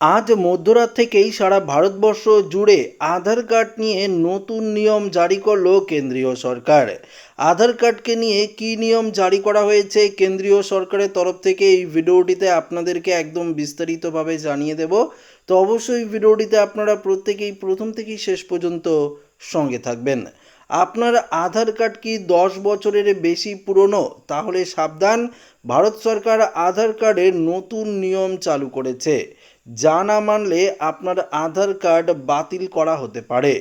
আজ মধ্যরাত থেকেই সারা ভারতবর্ষ জুড়ে আধার কার্ড নিয়ে নতুন নিয়ম জারি করল কেন্দ্রীয় সরকার। আধার কার্ডকে নিয়ে কী নিয়ম জারি করা হয়েছে কেন্দ্রীয় সরকারের তরফ থেকে এই ভিডিওটিতে আপনাদেরকে একদম বিস্তারিতভাবে জানিয়ে দেব। তো অবশ্যই ভিডিওটিতে আপনারা প্রত্যেকেই প্রথম থেকেই শেষ পর্যন্ত সঙ্গে থাকবেন। আপনার আধার কার্ড কি দশ বছরের বেশি পুরনো? তাহলে সাবধান, ভারত সরকার আধার কার্ডের নতুন নিয়ম চালু করেছে। যা না মানলে আপনার আধার কার্ড বাতিল করা হতে পারে।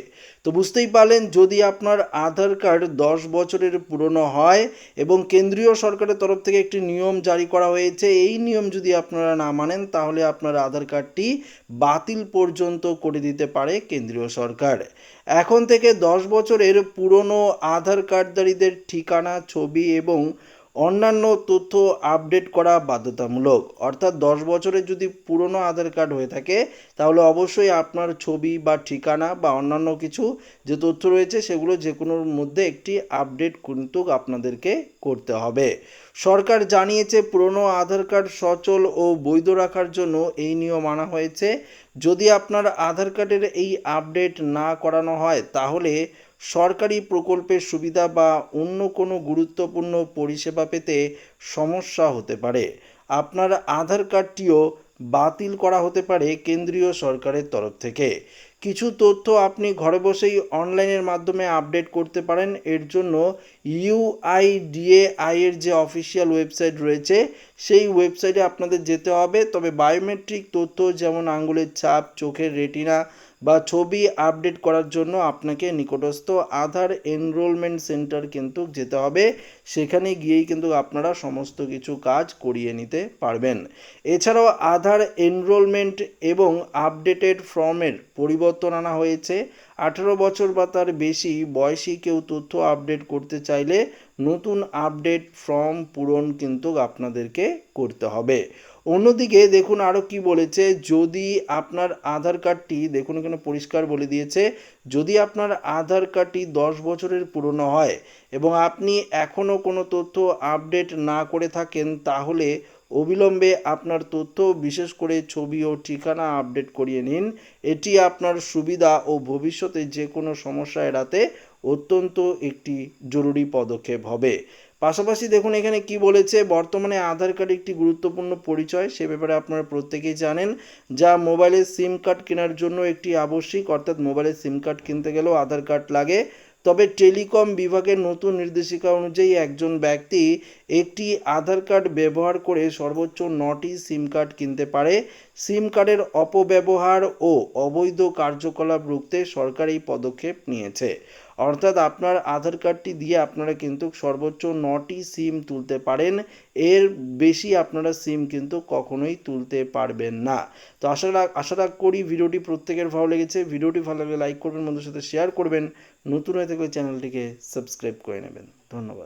তো বুঝতেই পারলেন, যদি আপনার আধার কার্ড দশ বছরের পুরনো হয় এবং কেন্দ্রীয় সরকারের তরফ থেকে একটি নিয়ম জারি করা হয়েছে, এই নিয়ম যদি আপনারা না মানেন, তাহলে আপনার আধার কার্ডটি বাতিল পর্যন্ত করে দিতে পারে কেন্দ্রীয় সরকার। এখন থেকে দশ বছরের পুরনো আধার কার্ডধারীদের ঠিকানা, ছবি এবং অন্যান্য তথ্য আপডেট করা বাধ্যতামূলক। অর্থাৎ দশ বছরের যদি পুরনো আধার কার্ড হয়ে থাকে, তাহলে অবশ্যই আপনার ছবি বা ঠিকানা বা অন্যান্য কিছু যে তথ্য রয়েছে, সেগুলো যে কোনোর মধ্যে একটি আপডেট কিন্তু আপনাদেরকে করতে হবে। সরকার জানিয়েছে, পুরনো আধার কার্ড সচল ও বৈধ রাখার জন্য এই নিয়ম আনা হয়েছে। যদি আপনার আধার কার্ডের এই আপডেট না করানো হয়, তাহলে সরকারি প্রকল্পের সুবিধা বা অন্য কোনো গুরুত্বপূর্ণ পরিষেবা পেতে সমস্যা হতে পারে। আপনার আধার কার্ডটিও বাতিল করা হতে পারে কেন্দ্রীয় সরকারের তরফ থেকে। কিছু তথ্য আপনি ঘরে বসেই অনলাইনের মাধ্যমে আপডেট করতে পারেন। এর জন্য ইউআইডিএআই এর যে অফিসিয়াল ওয়েবসাইট রয়েছে, সেই ওয়েবসাইটে আপনাদের যেতে হবে। তবে বায়োমেট্রিক তথ্য যেমন আঙুলের ছাপ, চোখের রেটিনা বা ছবি আপডেট করার জন্য আপনাকে নিকটস্থ আধার এনরোলমেন্ট সেন্টার কিন্তু যেতে হবে। সেখানে গিয়েই কিন্তু আপনারা সমস্ত কিছু কাজ করিয়ে নিতে পারবেন। এছাড়াও আধার এনরোলমেন্ট এবং আপডেটেড ফর্মের পরিবর্তন আনা হয়েছে। আঠেরো বছর বা তার বেশি বয়সী কেউ তথ্য আপডেট করতে চাইলে নতুন আপডেট ফর্ম পূরণ কিন্তু আপনাদেরকে করতে হবে। অন্যদিকে দেখুন আরও কি বলেছে, যদি আপনার আধার কার্ডটি দেখুন এখানে পরিষ্কার বলে দিয়েছে, যদি আপনার আধার কার্ডটি দশ বছরের পুরনো হয় এবং আপনি এখনও কোনো তথ্য আপডেট না করে থাকেন, তাহলে অবিলম্বে আপনার তথ্য, বিশেষ করে ছবি ও ঠিকানা আপডেট করিয়ে নিন। এটি আপনার সুবিধা ও ভবিষ্যতে যে কোনো সমস্যা এড়াতে অত্যন্ত একটি জরুরি পদক্ষেপ হবে। পাশাপাশি দেখুন, এখানে কি বলেছে, বর্তমানে আধার কার্ড একটি গুরুত্বপূর্ণ পরিচয়, সে ব্যাপারে আপনারা প্রত্যেকেই জানেন, যা মোবাইলের সিম কার্ড কেনার জন্য একটি আবশ্যিক, অর্থাৎ মোবাইলের সিম কার্ড কিনতে গেলেও আধার কার্ড লাগে। তবে টেলিকম বিভাগের নতুন নির্দেশিকা অনুযায়ী একজন ব্যক্তি একটি আধার কার্ড ব্যবহার করে সর্বোচ্চ নটি সিম কার্ড কিনতে পারে। সিম কার্ডের অপব্যবহার ও অবৈধ কার্যকলাপ রুখতে সরকার এই পদক্ষেপ নিয়েছে। অর্থাৎ আপনার আধার কার্ডটি দিয়ে আপনারা কিন্তু সর্বোচ্চ নটি সিম তুলতে পারেন। এর বেশি আপনারা সিম কিন্তু কখনোই তুলতে পারবেন না। তো আশা আশা রাখ করি ভিডিওটি প্রত্যেকের ভালো লেগেছে। ভিডিওটি ভালো লাগলে লাইক করবেন বন্ধুর সাথে শেয়ার করবেন। নতুন হয়ে থাকলে চ্যানেলটিকে সাবস্ক্রাইব করে নেবেন। ধন্যবাদ।